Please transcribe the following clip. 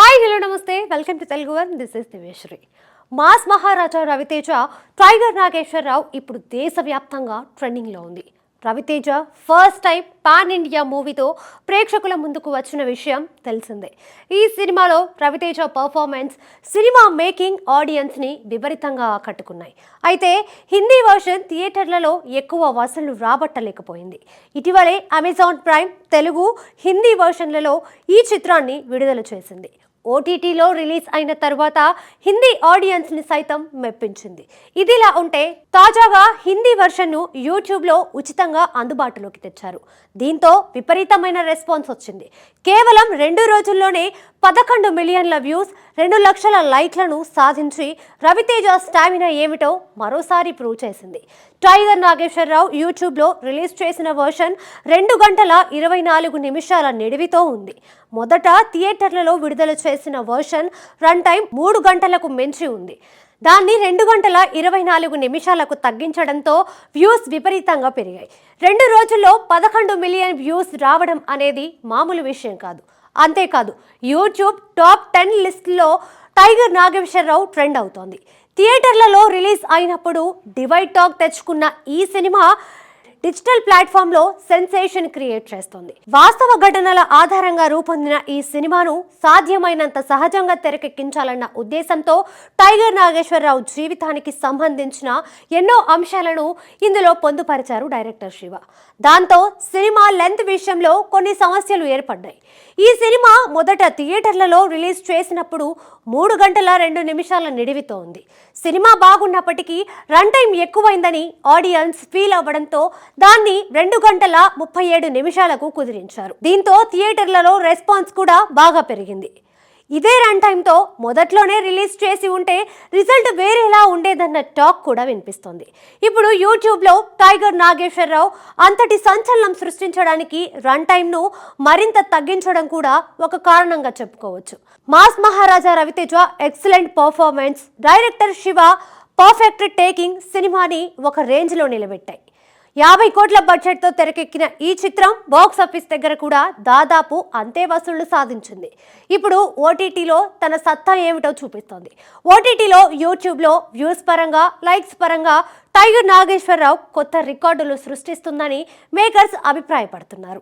Hi hello నమస్తే. Welcome to Telugu one this is Diveshwari mass Maharaja Ravi Teja Tiger Nageswara Rao ఇప్పుడు దేశవ్యాప్తంగా ట్రెండింగ్లో ఉంది. Ravi Teja first time pan India మూవీతో ప్రేక్షకుల ముందుకు వచ్చిన విషయం తెలిసిందే. ఈ సినిమాలో రవితేజ పర్ఫార్మెన్స్ సినిమా మేకింగ్ ఆడియన్స్ని విపరీతంగా ఆకట్టుకున్నాయి. అయితే హిందీ వర్షన్ థియేటర్లలో ఎక్కువ వసూళ్ళు రాబట్టలేకపోయింది. ఇటీవలే అమెజాన్ ప్రైమ్ తెలుగు హిందీ వర్షన్లలో ఈ చిత్రాన్ని విడుదల చేసింది. ఓటీటీలో రిలీజ్ అయిన తర్వాత హిందీ ఆడియన్స్ని సైతం మెప్పించింది. ఇదిలా ఉంటే తాజాగా హిందీ వెర్షన్ను యూట్యూబ్లో ఉచితంగా అందుబాటులోకి తెచ్చారు. దీంతో విపరీతమైన రెస్పాన్స్ వచ్చింది. కేవలం రెండు రోజుల్లోనే పదకొండు మిలియన్ల వ్యూస్ రెండు లక్షల లైక్లను సాధించి రవితేజ స్టామినా ఏమిటో మరోసారి ప్రూవ్ చేసింది. టైగర్ నాగేశ్వరరావు యూట్యూబ్లో రిలీజ్ చేసిన వర్షన్ రెండు గంటల ఇరవై నాలుగు నిమిషాల నిడివితో ఉంది. మొదట థియేటర్లలో విడుదల చేసిన వర్షన్ రన్ టైం మూడు గంటలకు మించి ఉంది. దాన్ని రెండు గంటల ఇరవై నాలుగు నిమిషాలకు తగ్గించడంతో వ్యూస్ విపరీతంగా పెరిగాయి. రెండు రోజుల్లో పదకొండు మిలియన్ వ్యూస్ రావడం అనేది మామూలు విషయం కాదు. అంతేకాదు యూట్యూబ్ టాప్ టెన్ లిస్ట్లో టైగర్ నాగేశ్వరరావు ట్రెండ్ అవుతోంది. థియేటర్లలో రిలీజ్ అయినప్పుడు డివైడ్ టాక్ తెచ్చుకున్న ఈ సినిమా డిజిటల్ ప్లాట్ఫామ్లో సెన్సేషన్ క్రియేట్ చేస్తుంది. వాస్తవ ఘటనల ఆధారంగా రూపొందిన ఈ సినిమాను సాధ్యమైనంత సహజంగా తెరకెక్కించాలన్న ఉద్దేశంతో టైగర్ నాగేశ్వరరావు జీవితానికి సంబంధించిన ఎన్నో అంశాలను ఇందులో పొందుపరిచారు డైరెక్టర్ శివ. దాంతో సినిమా లెంత్ విషయంలో కొన్ని సమస్యలు ఏర్పడ్డాయి. ఈ సినిమా మొదట థియేటర్లలో రిలీజ్ చేసినప్పుడు మూడు గంటల రెండు నిమిషాల నిడివితో ఉంది సినిమా బాగున్నప్పటికీ రన్ టైం ఎక్కువైందని ఆడియన్స్ ఫీల్ అవ్వడంతో దాన్ని రెండు గంటల ముప్పై ఏడు నిమిషాలకు కుదిరించారు. దీంతో థియేటర్లలో రెస్పాన్స్ కూడా బాగా పెరిగింది. ఇదే రన్ టైంతో మొదట్లోనే రిలీజ్ చేసి ఉంటే రిజల్ట్ వేరేలా ఉండేదన్న టాక్ కూడా వినిపిస్తోంది. ఇప్పుడు యూట్యూబ్లో టైగర్ నాగేశ్వరరావు అంతటి సంచలనం సృష్టించడానికి రన్ టైంను మరింత తగ్గించడం కూడా ఒక కారణంగా చెప్పుకోవచ్చు. Mass Maharaja Ravi Teja excellent performance director Siva perfect taking సినిమాని ఒక రేంజ్లో నిలబెట్టాయి. యాభై కోట్ల బడ్జెట్తో తెరకెక్కిన ఈ చిత్రం బాక్స్ ఆఫీస్ దగ్గర కూడా దాదాపు అంతే వసూళ్ళు సాధించింది. ఇప్పుడు ఓటీటీలో తన సత్తా ఏమిటో చూపిస్తోంది. ఓటీటీలో యూట్యూబ్లో వ్యూస్ పరంగా లైక్స్ పరంగా టైగర్ నాగేశ్వరరావు కొత్త రికార్డులు సృష్టిస్తుందని మేకర్స్ అభిప్రాయపడుతున్నారు.